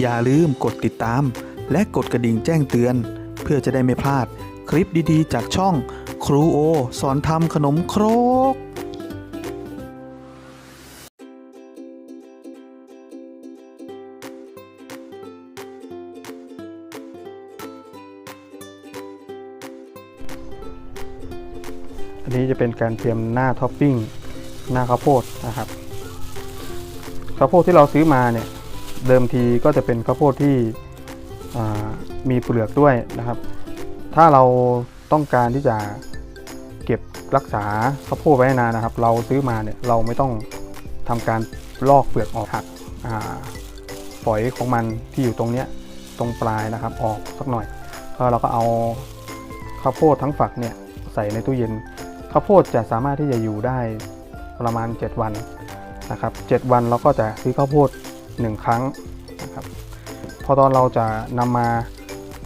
อย่าลืมกดติดตาม และกดกระดิ่งแจ้งเตือน เพื่อจะได้ไม่พลาด คลิปดีๆ จากช่องครูโอ สอนทำขนมครกอันนี้จะเป็นการเตรียมหน้าท็อปปิ้งหน้าข้าวโพดนะครับข้าวโพดที่เราซื้อมาเนี่ย เดิมทีก็จะเป็นข้าวโพดที่มีเปลือกด้วยนะครับ ถ้าเราต้องการที่จะเก็บรักษาข้าวโพดไว้นานนะครับ เราซื้อมาเนี่ยเราไม่ต้องทำการลอกเปลือกออกหักฝอยของมันที่อยู่ตรงเนี้ยตรงปลายนะครับออกสักหน่อยแล้วเราก็เอาข้าวโพดทั้งฝักเนี่ยใส่ในตู้เย็นข้าวโพดจะสามารถที่จะอยู่ได้ประมาณ 7 วันนะครับ 7 วันเราก็จะซื้อข้าวโพด 1 ครั้งนะครับพอตอนเราจะนำมา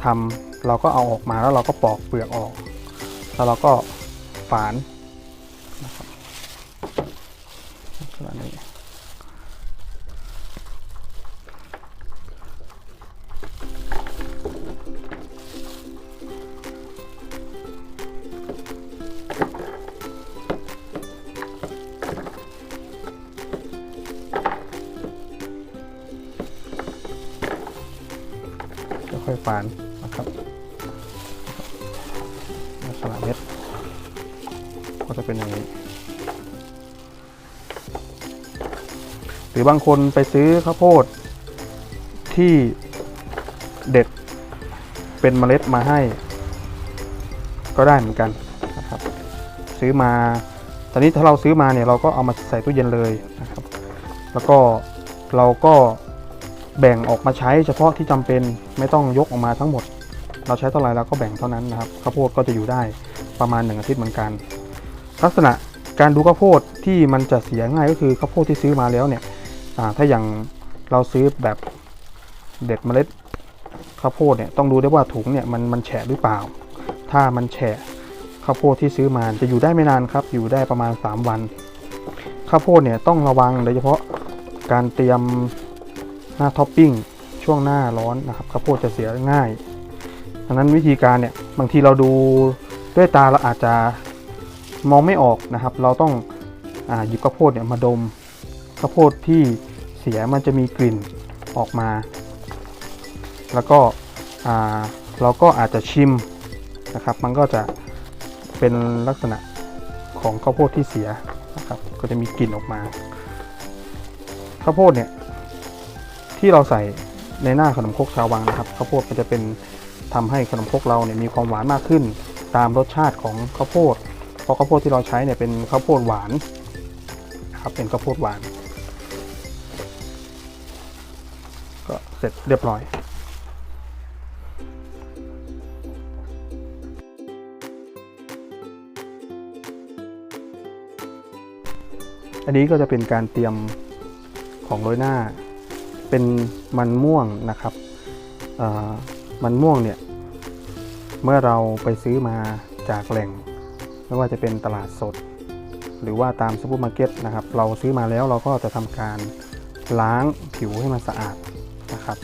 ทำเราก็เอาออกมาแล้วเราก็ปอกเปลือกออก แล้วเราก็ฝานนะครับลักษณะนี้ ค่อยๆฝานนะครับลักษณะเม็ดก็จะเป็นอย่างนี้ หรือบางคนไปซื้อข้าวโพดที่เด็ดเป็นเมล็ดมาให้ ก็ได้เหมือนกันนะครับ ซื้อมาตอนนี้ถ้าเราซื้อมาเนี่ยเราก็เอามาใส่ตู้เย็นเลยนะครับ แล้วก็เราก็ แบ่งออกมาใช้เฉพาะที่จำเป็นไม่ต้องยกออกมาทั้งหมด เราใช้เท่าไรเราก็แบ่งเท่านั้นนะครับข้าวโพดก็จะอยู่ได้ประมาณหนึ่งอาทิตย์เหมือนกัน ลักษณะการดูข้าวโพดที่มันจะเสียง่ายก็คือข้าวโพดที่ซื้อมาแล้วเนี่ยถ้าอย่างเราซื้อแบบเด็ดเมล็ดข้าวโพดเนี่ยต้องดูได้วยว่าถุงเนี่ยมันมันแฉะหรือเปล่า ถ้ามันแฉะข้าวโพดที่ซื้อมาจะอยู่ได้ไม่นานครับ อยู่ได้ประมาณ 3 วัน ข้าวโพดเนี่ยต้องระวังโดยเฉพาะการเตรียม หน้าท็อปปิ้งช่วงหน้าร้อนนะครับข้าวโพดจะเสียง่ายดังนั้นวิธีการเนี่ยบางทีเราดูด้วยตาเราอาจจะมองไม่ออกนะครับ เราต้องอหยิบข้าวโพดเนี่ยมาดมข้าวโพดที่เสียมันจะมีกลิ่นออกมา แล้วก็เราก็อาจจะชิมนะครับ มันก็จะเป็นลักษณะของข้าวโพดที่เสียนะครับ ก็จะมีกลิ่นออกมาข้าวโพดเนี่ย ที่เราใส่ในหน้าขนมครกชาววังนะครับข้าวโพดมันจะเป็นทำให้ขนมครกเราเนี่ยมีความหวานมากขึ้น ตามรสชาติของข้าวโพดเพราะข้าวโพดที่เราใช้เนี่ยเป็นข้าวโพดหวานนะครับเป็นข้าวโพดหวาน ก็เสร็จเรียบร้อยอันนี้ก็จะเป็นการเตรียมของโรยหน้า เป็นมันม่วงนะครับมันม่วงเนี่ยเมื่อเราไปซื้อมาจากแหล่ง ไม่ว่าจะเป็นตลาดสด หรือว่าตามซูเปอร์มาร์เก็ตนะครับ เราซื้อมาแล้วเราก็จะทำการล้างผิวให้มันสะอาดนะครับ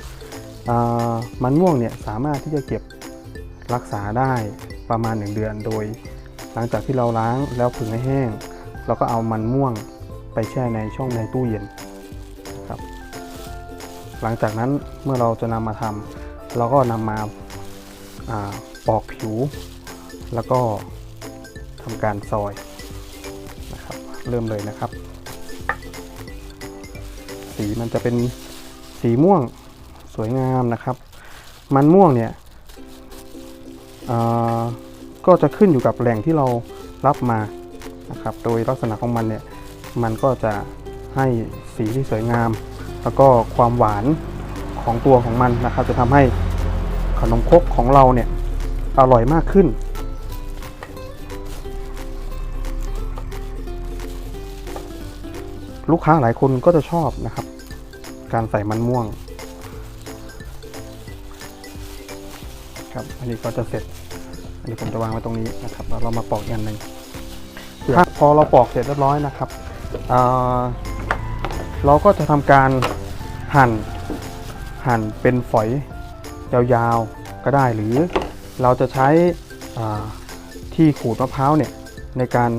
มันม่วงเนี่ยสามารถที่จะเก็บรักษาได้ประมาณ 1 เดือนโดย หลังจากที่เราล้างแล้วผึ่งให้แห้ง เราก็เอามันม่วงไปแช่ในช่องในตู้เย็น หลังจากนั้นเมื่อเราจะนำมาทำเราก็นำมาาปอกผิว แล้วก็ทำการซอยนะครับเริ่มเลยนะครับ สีมันจะเป็นสีม่วงสวยงามนะครับ มันม่วงเนี่ยอ่าก็จะขึ้นอยู่กับแหล่งที่เรารับมานะครับ โดยลักษณะของมันเนี่ย มันก็จะให้สีที่สวยงาม แล้วก็ความหวานของตัวของมันนะครับ จะทำให้ขนมครกของเราเนี่ยอร่อยมากขึ้น ลูกค้าหลายคนก็จะชอบนะครับ การใส่มันม่วงครับอันนี้ก็จะเสร็จ อันนี้ผมจะวางไว้ตรงนี้นะครับแล้วเรามาปอกอีกอันหนึ่งถ้าพอเราปอกเสร็จเรียบร้อยนะครับ เราก็จะทำการหั่นหั่นเป็นฝอยยาวๆก็ได้หรือเราจะใช้ที่ขูดมะพร้าวเนี่ยในการ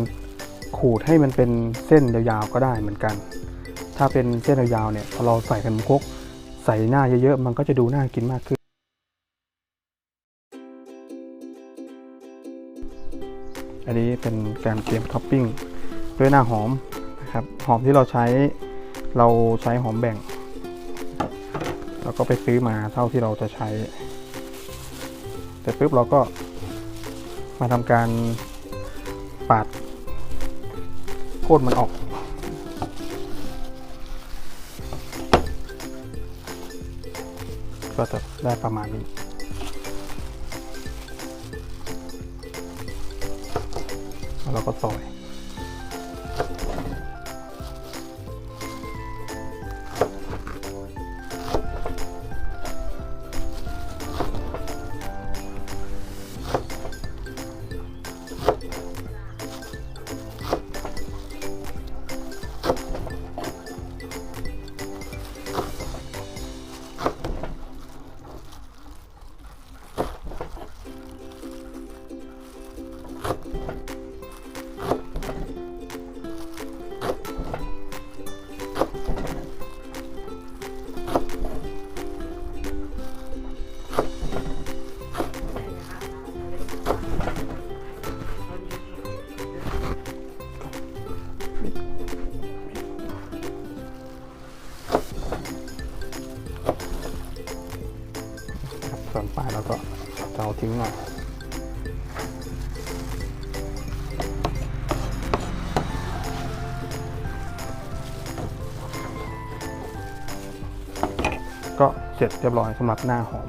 ขูดให้มันเป็นเส้นยาวๆก็ได้เหมือนกัน ถ้าเป็นเส้นยาวๆเนี่ยพอเราใส่ขนมครกใส่หน้าเยอะๆมันก็จะดูน่ากินมากขึ้น อันนี้เป็นการเตรียมท็อปปิ้งด้วยหน้าหอมนะครับหอมที่เราใช้ เราใช้หอมแบ่งเราก็ไปซื้อมาเท่าที่เราจะใช้เสร็จปุ๊บเราก็มาทำการปาดโค่นมันออกก็จะได้ประมาณนี้ แล้วเราก็ซอย ครับส่วนปลายเราก็จะเอาทิ้งหน่อยก็เสร็จเรียบร้อยสำหรับหน้าหอม